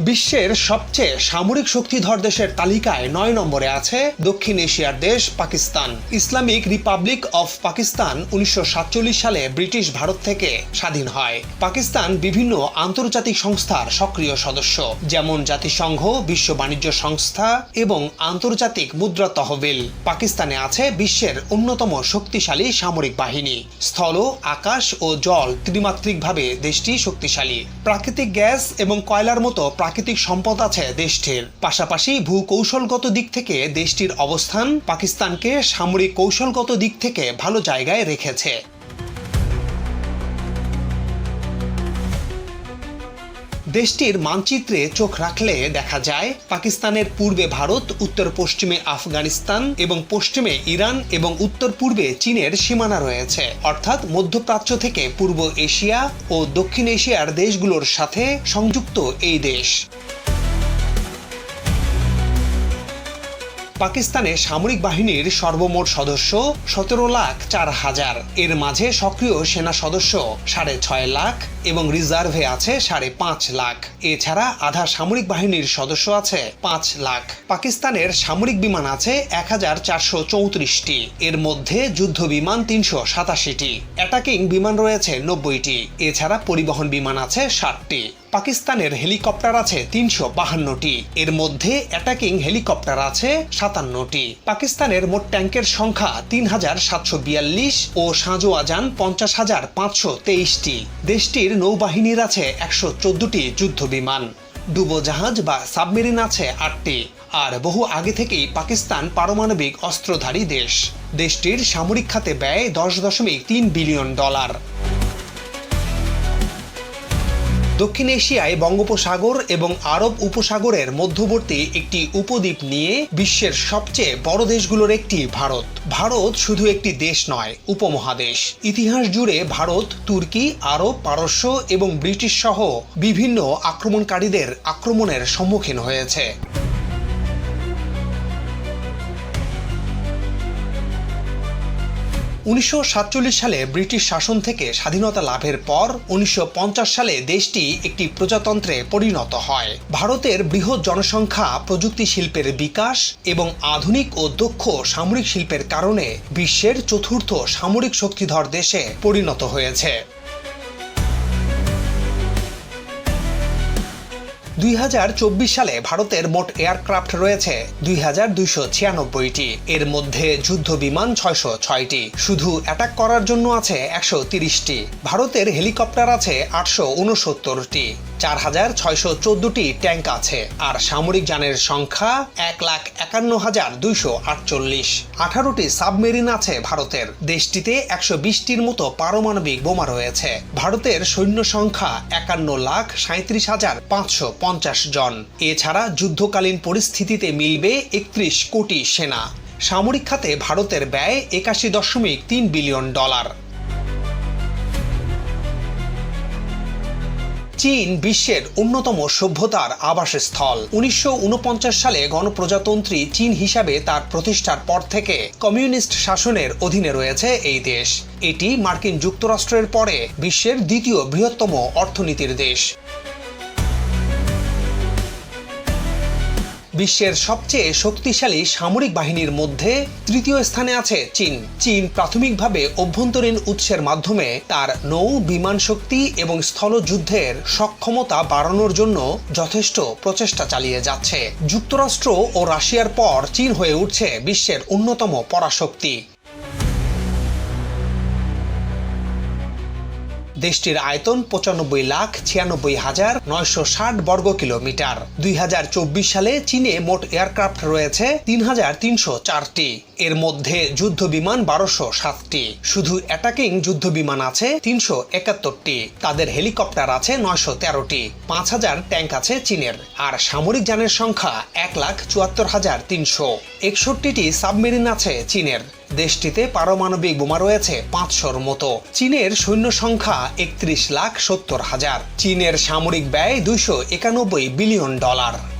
বিশ্বের সবচেয়ে সামরিক শক্তিধর দেশের তালিকায় নয় নম্বরে আছে দক্ষিণ এশিয়ার দেশ Pakistan. Islamic republic of Pakistan উনিশশো সালে ব্রিটিশ ভারত থেকে স্বাধীন হয়। পাকিস্তান বিভিন্ন আন্তর্জাতিক সংস্থার সক্রিয় সদস্য, যেমন জাতিসংঘ, বিশ্ব বাণিজ্য সংস্থা এবং আন্তর্জাতিক মুদ্রা তহবিল। পাকিস্তানে আছে বিশ্বের অন্যতম শক্তিশালী সামরিক বাহিনী। স্থল, আকাশ ও জল ত্রিমাত্রিকভাবে দেশটি শক্তিশালী। প্রাকৃতিক গ্যাস এবং কয়লার মতো প্রাকৃতিক সম্পদ আছে দেশটির। পাশাপাশি ভূকৌশলগত দিক থেকে দেশটির অবস্থান পাকিস্তানকে সামরিক কৌশলগত দিক থেকে ভালো জায়গায় রেখেছে। দেশটির মানচিত্রে চোখ রাখলে দেখা যায়, পাকিস্তানের পূর্বে ভারত, উত্তর পশ্চিমে আফগানিস্তান এবং পশ্চিমে ইরান এবং উত্তর পূর্বে চীনের সীমানা রয়েছে। অর্থাৎ মধ্যপ্রাচ্য থেকে পূর্ব এশিয়া ও দক্ষিণ এশিয়ার দেশগুলোর সাথে সংযুক্ত এই দেশ। পাকিস্তানে সামরিক বাহিনীর সর্বমোট সদস্য সতেরো লাখ চার হাজার। এর মাঝে সক্রিয় সেনা সদস্য সাড়ে ছয় লাখ এবং রিজার্ভে আছে সাড়ে পাঁচ লাখ। এছাড়া আধা সামরিক বাহিনীর সদস্য আছে পাঁচ লাখ। পাকিস্তানের সামরিক বিমান আছে এক হাজার চারশো চৌত্রিশটি। এর মধ্যে যুদ্ধ বিমান তিনশো সাতাশিটি। অ্যাটাকিং বিমান রয়েছে নব্বইটি। এছাড়া পরিবহন বিমান আছে ষাটটি। পাকিস্তানের হেলিকপ্টার আছে তিনশো বাহান্নটি। এর মধ্যে অ্যাটাকিং হেলিকপ্টার আছে সাতান্নটি। পাকিস্তানের মোট ট্যাঙ্কের সংখ্যা তিন হাজার সাতশো বিয়াল্লিশ ও সাঁজোয়া যান পঞ্চাশ হাজার পাঁচশো তেইশটি। দেশটির নৌবাহিনীর আছে একশো চোদ্দটি যুদ্ধ বিমান ডুবোজাহাজ বা সাবমেরিন আছে আটটি। আর বহু আগে থেকেই পাকিস্তান পারমাণবিক অস্ত্রধারী দেশ। দেশটির সামরিক খাতে ব্যয় দশ দশমিক তিন বিলিয়ন ডলার। দক্ষিণ এশিয়ায় বঙ্গোপসাগর এবং আরব উপসাগরের মধ্যবর্তী একটি উপদ্বীপ নিয়ে বিশ্বের সবচেয়ে বড় দেশগুলোর একটি ভারত। ভারত শুধু একটি দেশ নয়, উপমহাদেশ। ইতিহাস জুড়ে ভারত, তুর্কি, আরব, পারস্য এবং ব্রিটিশ সহ বিভিন্ন আক্রমণকারীদের আক্রমণের সম্মুখীন হয়েছে। উনিশশো সাতচল্লিশ সালে ব্রিটিশ শাসন থেকে স্বাধীনতা লাভের পর উনিশশো পঞ্চাশ সালে দেশটি একটি প্রজাতন্ত্রে পরিণত হয়। ভারতের বৃহৎ জনসংখ্যা, প্রযুক্তি শিল্পের বিকাশ এবং আধুনিক ও দক্ষ সামরিক শিল্পের কারণে বিশ্বের চতুর্থ সামরিক শক্তিধর দেশে পরিণত হয়েছে। দুই হাজার চব্বিশ সালে ভারতের মোট এয়ারক্রাফট রয়েছে দুই হাজার দুইশো ছিয়ানব্বইটি। এর মধ্যে যুদ্ধ বিমান ছয়শো ছয়টি। শুধু অ্যাটাক করার জন্য আছে একশো তিরিশটি। ভারতের হেলিকপ্টার আছে আটশো উনসত্তরটি। চার হাজার ছয়শো চোদ্দটি ট্যাঙ্ক আছে, আর সামরিক যানের সংখ্যা এক লাখ একান্ন হাজার দুইশো আটচল্লিশ। আঠারোটি সাবমেরিন আছে ভারতের। দেশটিতে একশো বিশটির মতো পারমাণবিক বোমা রয়েছে। ভারতের সৈন্য সংখ্যা একান্ন লাখ সাঁত্রিশ হাজার পাঁচশো পঞ্চাশ জন। এছাড়া যুদ্ধকালীন পরিস্থিতিতে মিলবে একত্রিশ কোটি সেনা। সামরিক খাতে ভারতের ব্যয় একাশি দশমিক তিন বিলিয়ন ডলার। চীন বিশ্বের অন্যতম সভ্যতার আবাসস্থল। উনিশশো ঊনপঞ্চাশ সালে গণপ্রজাতন্ত্রী চীন হিসাবে তার প্রতিষ্ঠার পর থেকে কমিউনিস্ট শাসনের অধীনে রয়েছে এই দেশ। এটি মার্কিন যুক্তরাষ্ট্রের পরে বিশ্বের দ্বিতীয় বৃহত্তম অর্থনীতির দেশ। বিশ্বের সবচেয়ে শক্তিশালী সামরিক বাহিনীর মধ্যে তৃতীয় স্থানে আছে চীন। চীন প্রাথমিকভাবে অভ্যন্তরীণ উৎসের মাধ্যমে তার নৌ বিমান শক্তি এবং স্থলযুদ্ধের সক্ষমতা বাড়ানোর জন্য যথেষ্ট প্রচেষ্টা চালিয়ে যাচ্ছে। যুক্তরাষ্ট্র ও রাশিয়ার পর চীন হয়ে উঠছে বিশ্বের অন্যতম পরাশক্তি। দেশটির আয়তন পঁচানব্বই লাখ ছিয়ানব্বই হাজার নয়শো ষাট বর্গ কিলোমিটার। দুই হাজার চব্বিশ সালে চীনে মোট এয়ারক্রাফট রয়েছে তিন হাজার তিনশো চারটি। এর মধ্যে যুদ্ধ বিমান বারোশো সাতটি। শুধু অ্যাটাকিং যুদ্ধ বিমান আছে তিনশো একাত্তরটি। তাদের হেলিকপ্টার আছে নয়শো তেরোটি। পাঁচ হাজার ট্যাঙ্ক আছে চীনের। আর সামরিক যানের সংখ্যা এক লাখ চুয়াত্তর হাজার তিনশো। একষট্টিটি সাবমেরিন আছে চীনের। দেশটিতে পারমাণবিক বোমা রয়েছে পাঁচশোর মতো। চীনের সৈন্য সংখ্যা একত্রিশ লাখ সত্তর হাজার। চীনের সামরিক ব্যয় দুইশো একানব্বই বিলিয়ন ডলার।